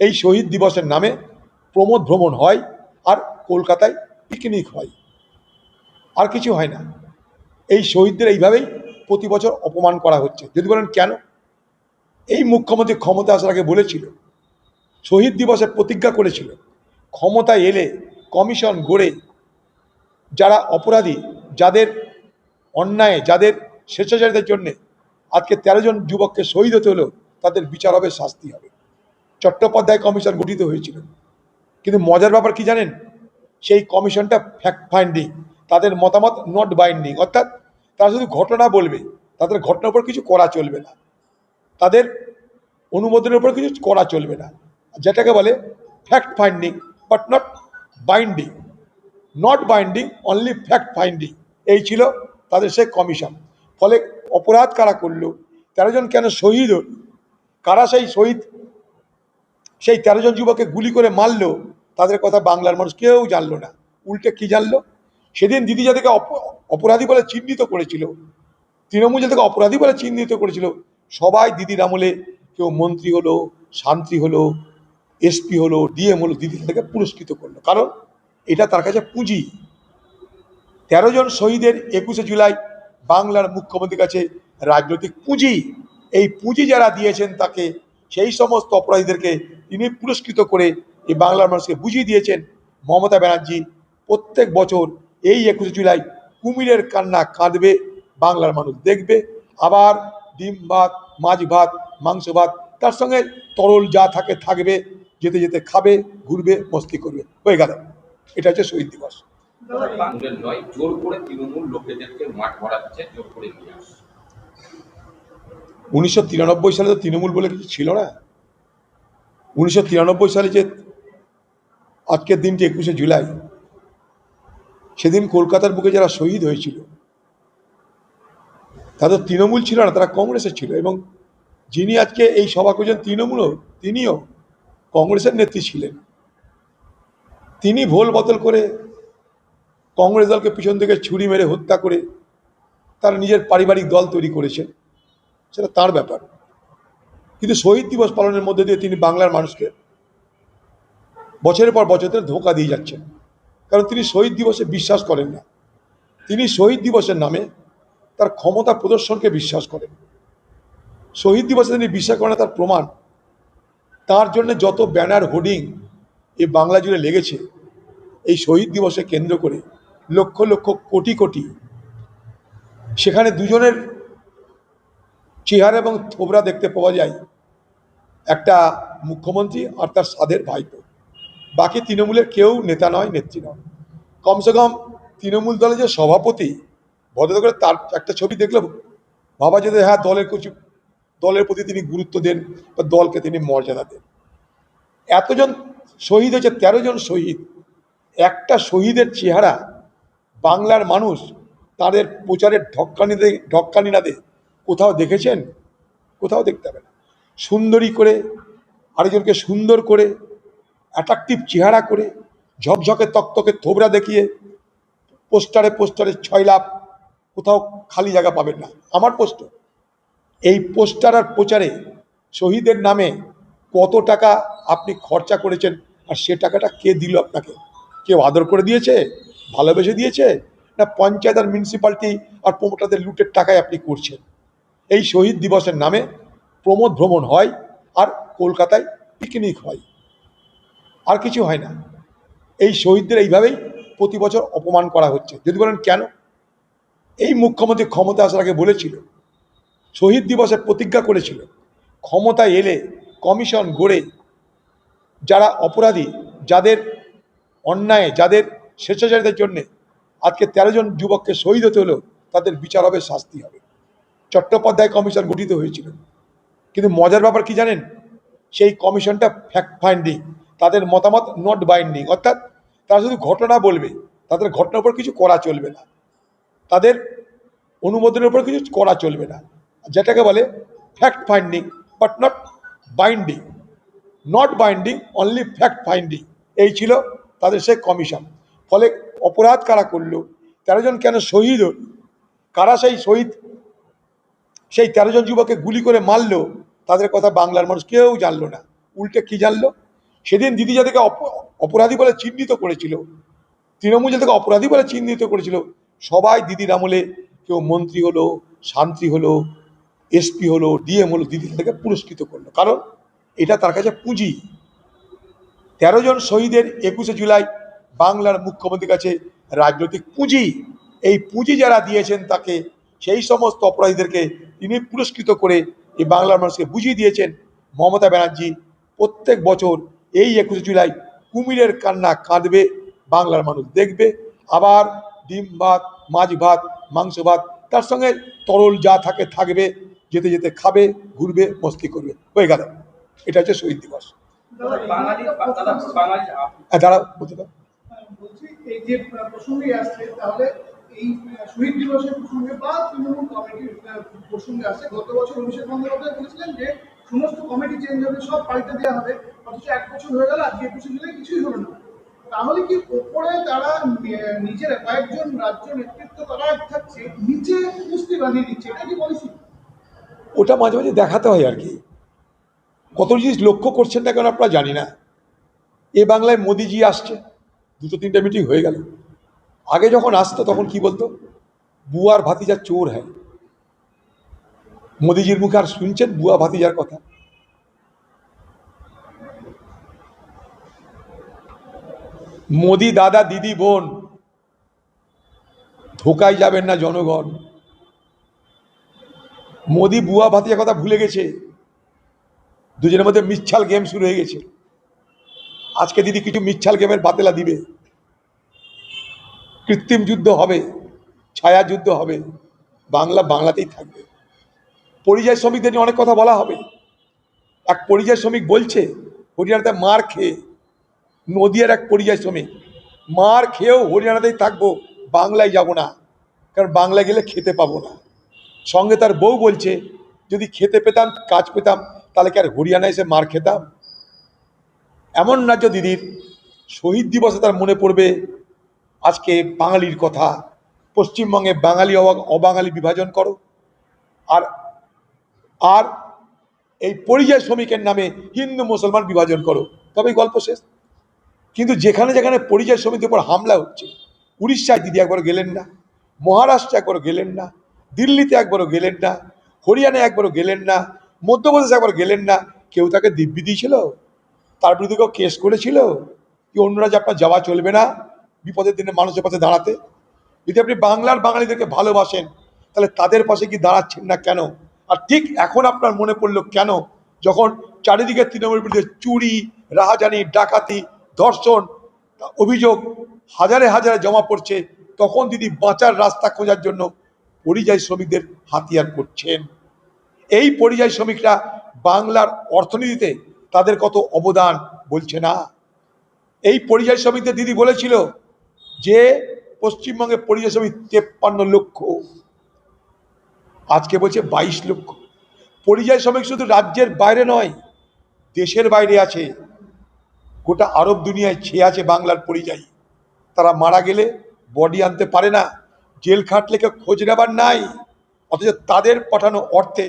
এই শহীদ দিবসের নামে প্রমোদ ভ্রমণ হয় আর কলকাতায় পিকনিক হয়। আর কিছু হয় না। এই শহীদদের এইভাবেই প্রতি বছর অপমান করা হচ্ছে। যদি বলেন কেন? এই মুখ্যমন্ত্রী ক্ষমতা আসার আগে বলেছিল, শহীদ দিবসের প্রতিজ্ঞা করেছিল ক্ষমতা এলে কমিশন গড়ে যারা অপরাধী, যাদের অন্যায়, যাদের স্বেচ্ছাচারিতার জন্যে আজকে তেরো জন যুবককে শহীদ হতে হলেও তাদের বিচার হবে, শাস্তি হবে। চট্টোপাধ্যায় কমিশন গঠিত হয়েছিল। কিন্তু মজার ব্যাপার কি জানেন? সেই কমিশনটা ফ্যাক্ট ফাইন্ডিং তাদের মতামত নট বাইন্ডিং অর্থাৎ তারা শুধু ঘটনা বলবে, তাদের ঘটনার উপর কিছু করা চলবে না। তাদের অনুমোদনের উপর কিছু করা চলবে না। যেটাকে বলে fact finding but not binding not binding only fact finding এই ছিল তাদের সেই কমিশন। ফলে অপরাধ কারা করল? তেরো জন কেন শহীদ হল? কারা সেই শহীদ সেই তেরো জন যুবককে গুলি করে মারলো তাদের কথা বাংলার মানুষ কেউ জানলো না। উল্টে কি জানলো? সেদিন দিদি যাদেরকে অপরাধী বলে চিহ্নিত করেছিল, তৃণমূল যাদেরকে অপরাধী বলে চিহ্নিত করেছিল, সবাই দিদির আমলে কেউ মন্ত্রী হলো, শান্তি হলো এসপি হলো ডিএম হলো, দিদি তাদেরকে পুরস্কৃত করল। কারণ এটা তার কাছে পুঁজি। তেরো জন শহীদের একুশে জুলাই বাংলার মুখ্যমন্ত্রীর কাছে রাজনৈতিক পুঁজি। এই পুঁজি যারা দিয়েছেন তাকে, সেই সমস্ত অপরাধীদেরকে তিনি পুরস্কৃত করে এই বাংলার মানুষকে বুঝিয়ে দিয়েছেন মমতা ব্যানার্জি প্রত্যেক বছর এই একুশে জুলাই কুমিরের কান্না কাঁদবে বাংলার মানুষ দেখবে। আবার ডিম ভাত মাছ ভাত মাংস ভাত তার সঙ্গে তরল যা থাকে থাকবে যেতে যেতে খাবে ঘুরবে মস্তি করবে। হয়ে গেল। এটা হচ্ছে শহীদ দিবস। উনিশশো তিরানব্বই সালে তো তৃণমূল বলে কিছু ছিল না? উনিশশো তিরানব্বই সালে যে আজকের দিনটি একুশে জুলাই, সেদিন কলকাতার বুকে যারা শহীদ হয়েছিল, তাদের তৃণমূল ছিল না, তারা কংগ্রেসের ছিল এবং যিনি আজকে এই সভা করছেন তৃণমূলও, তিনিও কংগ্রেসের নেত্রী ছিলেন। তিনি ভোল বদল করে কংগ্রেস দলকে পিছন থেকে ছুরি মেরে হত্যা করে তার নিজের পারিবারিক দল তৈরি করেছেন, সেটা তার ব্যাপার। কিন্তু শহীদ দিবস পালনের মধ্যে দিয়ে তিনি বাংলার মানুষকে বছরের পর বছর ধরে ধোঁকা দিয়ে যাচ্ছেন। কারণ তিনি শহীদ দিবসে বিশ্বাস করেন না। তিনি শহীদ দিবসের নামে তার ক্ষমতা প্রদর্শনকে বিশ্বাস করেন। শহীদ দিবসে তিনি বিশ্বাস করেন তার প্রমাণ। তার জন্য যত ব্যানার হোর্ডিং এই বাংলা জুড়ে লেগেছে, এই শহীদ দিবসে কেন্দ্র করে লক্ষ লক্ষ কোটি কোটি। সেখানে দুজনের চেহারা এবং থোবরা দেখতে পাওয়া যায়। একটা মুখ্যমন্ত্রী আর তার সাধের ভাইপো। বাকি তৃণমূলের কেউ নেতা নয়, নেত্রী নয়। কমসে কম তৃণমূল দলের যে সভাপতি ভদ্র করে তার একটা ছবি দেখলে ভাবা যেত হ্যাঁ দলের কিছু, দলের প্রতি তিনি গুরুত্ব দেন বা দলকে তিনি মর্যাদা দেন। এতজন শহীদ হয়েছে, তেরো জন শহীদ। একটা শহীদের চেহারা বাংলার মানুষ তাদের প্রচারের ঢক্কানি দে, ঢক্কানি না দে কোথাও দেখেছেন? কোথাও দেখতে হবে না। সুন্দরী করে, আরেকজনকে সুন্দর করে অ্যাট্রাকটিভ চেহারা করে, ঝকঝকে তকতকে থোবরা দেখিয়ে, পোস্টারে পোস্টারে ছয় লাভ কোথাও খালি জায়গা পাবেন না। আমার পোস্টার। এই পোস্টার আর প্রচারে শহীদের নামে কত টাকা আপনি খরচা করেছেন আর সে টাকাটা কে দিল আপনাকে? কেউ আদর করে দিয়েছে? ভালোবেসে দিয়েছে? না পঞ্চায়েত আর মিউনিসিপ্যালিটি আর প্রমোটারদের লুটের টাকায় আপনি করছেন? এই শহীদ দিবসের নামে প্রমোদ ভ্রমণ হয় আর কলকাতায় পিকনিক হয়। আর কিছু হয় না। এই শহীদদের এইভাবেই প্রতি বছর অপমান করা হচ্ছে। যদি বলেন কেন? এই মুখ্যমন্ত্রী ক্ষমতা আসার আগে বলেছিল, শহীদ দিবসের প্রতিজ্ঞা করেছিল ক্ষমতা এলে কমিশন গড়ে যারা অপরাধী, যাদের অন্যায়, যাদের স্বেচ্ছাচারিতার জন্যে আজকে তেরো জন যুবককে শহীদ হতে হলো তাদের বিচার হবে, শাস্তি হবে। চট্টোপাধ্যায় কমিশন গঠিত হয়েছিল। কিন্তু মজার ব্যাপার কি জানেন? সেই কমিশনটা ফ্যাক্ট ফাইন্ডিং তাদের মতামত নট বাইন্ডিং অর্থাৎ তারা শুধু ঘটনা বলবে, তাদের ঘটনার উপর কিছু করা চলবে না। তাদের অনুমোদনের উপর কিছু করা চলবে না। যেটাকে বলে fact finding but not binding not binding only fact finding এই ছিল তাদের সে কমিশন। ফলে অপরাধ কারা করল? তেরো জন কেন শহীদ হল? কারা সেই শহীদ সেই তেরো জন যুবককে গুলি করে মারলো, তাদের কথা বাংলার মানুষ কেউ জানলো না। উল্টে কি জানলো? সেদিন দিদি যাদেরকে অপরাধী বলে চিহ্নিত করেছিল, তৃণমূল যাদেরকে অপরাধী বলে চিহ্নিত করেছিল, সবাই দিদির আমলে কেউ মন্ত্রী হলো, শান্তি হলো এসপি হলো, ডিএম হলো, দিদি তাদেরকে পুরস্কৃত করল। কারণ এটা তার কাছে পুঁজি। তেরো জন শহীদের একুশে জুলাই বাংলার মুখ্যমন্ত্রীর কাছে রাজনৈতিক পুঁজি। এই পুঁজি যারা দিয়েছেন তাকে সেই সমস্ত অপরাধীদেরকে তিনি পুরস্কৃত করে এই বাংলার মানুষকে বুঝিয়ে দিয়েছেন মমতা ব্যানার্জি। প্রত্যেক বছর এই একুশে জুলাই কুমিরের কান্না কাঁদবে, বাংলার মানুষ দেখবে। আবার ডিম ভাত, মাছ ভাত, মাংস ভাত, তার সঙ্গে তরল যা থাকে থাকবে, যেতে যেতে খাবে, ঘুরবে, মস্তি করবে। হয়ে গেল। এটা হচ্ছে শহীদ দিবস। দাঁড়াও বলতে বলছি এই শহীদ দিবসের প্রসঙ্গে বা তৃণমূল কমিটির প্রসঙ্গে আসছে গত বছর অভিষেক বন্দ্যোপাধ্যায় বলেছিলেন যে, সমস্ত কমিটি চেঞ্জ হবে, সব পাল্টে দেওয়া হবে। অথচ এক বছর হয়ে গেল, আজকে একুশে জুলাই কিছুই হলো না। তাহলে কি ওপরে তারা নিজের কয়েকজন রাজ্য নেতৃত্ব তারা থাকছে, নিচে কুস্তি বানিয়ে দিচ্ছে, এটা কি পলিসি ওটা মাঝে মাঝে দেখাতে হয় আর কি। কত জিনিস লক্ষ্য করছেন না কেন আপনারা জানি না। এ বাংলায় মোদিজি আসছে, দুটো তিনটে মিটিং হয়ে গেল। আগে যখন আসতো, তখন কি বলতো? বুয়ার ভাতিজা চোর হ্যাঁ মোদিজির মুখে আর শুনছেন বুয়া ভাতিজার কথা? মোদি দাদা, দিদি, বোন, ধোকায় যাবেন না জনগণ। মোদি, বুয়া, ভাতিজার কথা ভুলে গেছে। দুজনের মধ্যে মিচ্ছাল গেম শুরু হয়ে গেছে। আজকে দিদি কিছু মিচ্ছাল গেমের বাতেলা দিবে। কৃত্রিম যুদ্ধ হবে, ছায়া যুদ্ধ হবে, বাংলা বাংলাতেই থাকবে। পরিযায়ী শ্রমিকদের নিয়ে অনেক কথা বলা হবে। এক পরিযায়ী শ্রমিক বলছে, হরিয়ানাতে মার খেয়ে, নদিয়ার এক পরিযায়ী শ্রমিক, মার খেয়েও হরিয়ানাতেই থাকব, বাংলায় যাব না, কারণ বাংলায় গেলে খেতে পাবো না। সঙ্গে তার বউ বলছে, যদি খেতে পেতাম, কাজ পেতাম, তাহলে কি আর হরিয়ানা এসে মার খেতাম? এমন রাজ্য দিদির শহীদ দিবসে তার মনে পড়বে আজকে বাঙালির কথা, পশ্চিমবঙ্গে বাঙালি অবা- অবাঙালি বিভাজন করো। আর আর এই পরিযায়ী শ্রমিকের নামে হিন্দু মুসলমান বিভাজন করো। তবেই গল্প শেষ। কিন্তু যেখানে যেখানে পরিযায়ী শ্রমিকদের উপর হামলা হচ্ছে, উড়িষ্যায় দিদি একবার গেলেন না, মহারাষ্ট্রে একবারও গেলেন না, দিল্লিতে একবারও গেলেন না, হরিয়ানায় একবারও গেলেন না, মধ্যপ্রদেশে একবার গেলেন না, কেউ তাকে দিব্যি দিয়েছিল? তার বিরুদ্ধে কেউ কেস করেছিল? কি অন্যরা যে আপনার যাওয়া চলবে না? বিপদের দিনে মানুষের পাশে দাঁড়াতে। যদি আপনি বাংলার বাঙালিদেরকে ভালোবাসেন, তাহলে তাদের পাশে কি দাঁড়াচ্ছেন না কেন? আর ঠিক এখন আপনার মনে পড়ল কেন? যখন চারিদিকে তৃণমূল বিরুদ্ধে চুরি, রাহাজানি, ডাকাতি, ধর্ষণ অভিযোগ হাজারে হাজারে জমা পড়ছে, তখন দিদি বাঁচার রাস্তা খোঁজার জন্য পরিযায়ী শ্রমিকদের হাতিয়ার করছেন। এই পরিযায়ী শ্রমিকরা বাংলার অর্থনীতিতে তাদের কত অবদান বলছে না? এই পরিযায়ী শ্রমিকদের দিদি বলেছিল যে পশ্চিমবঙ্গে পরিযায়ী শ্রমিক তেপ্পান্ন লক্ষ, আজকে বলছে বাইশ লক্ষ। পরিযায়ী শ্রমিক শুধু রাজ্যের বাইরে নয়, দেশের বাইরে আছে। গোটা আরব দুনিয়ায় ছেয়ে আছে বাংলার পরিযায়ী। তারা মারা গেলে বডি আনতে পারে না, জেল খাটলে কেউ খোঁজ নেবার নাই, অথচ তাদের পাঠানো অর্থে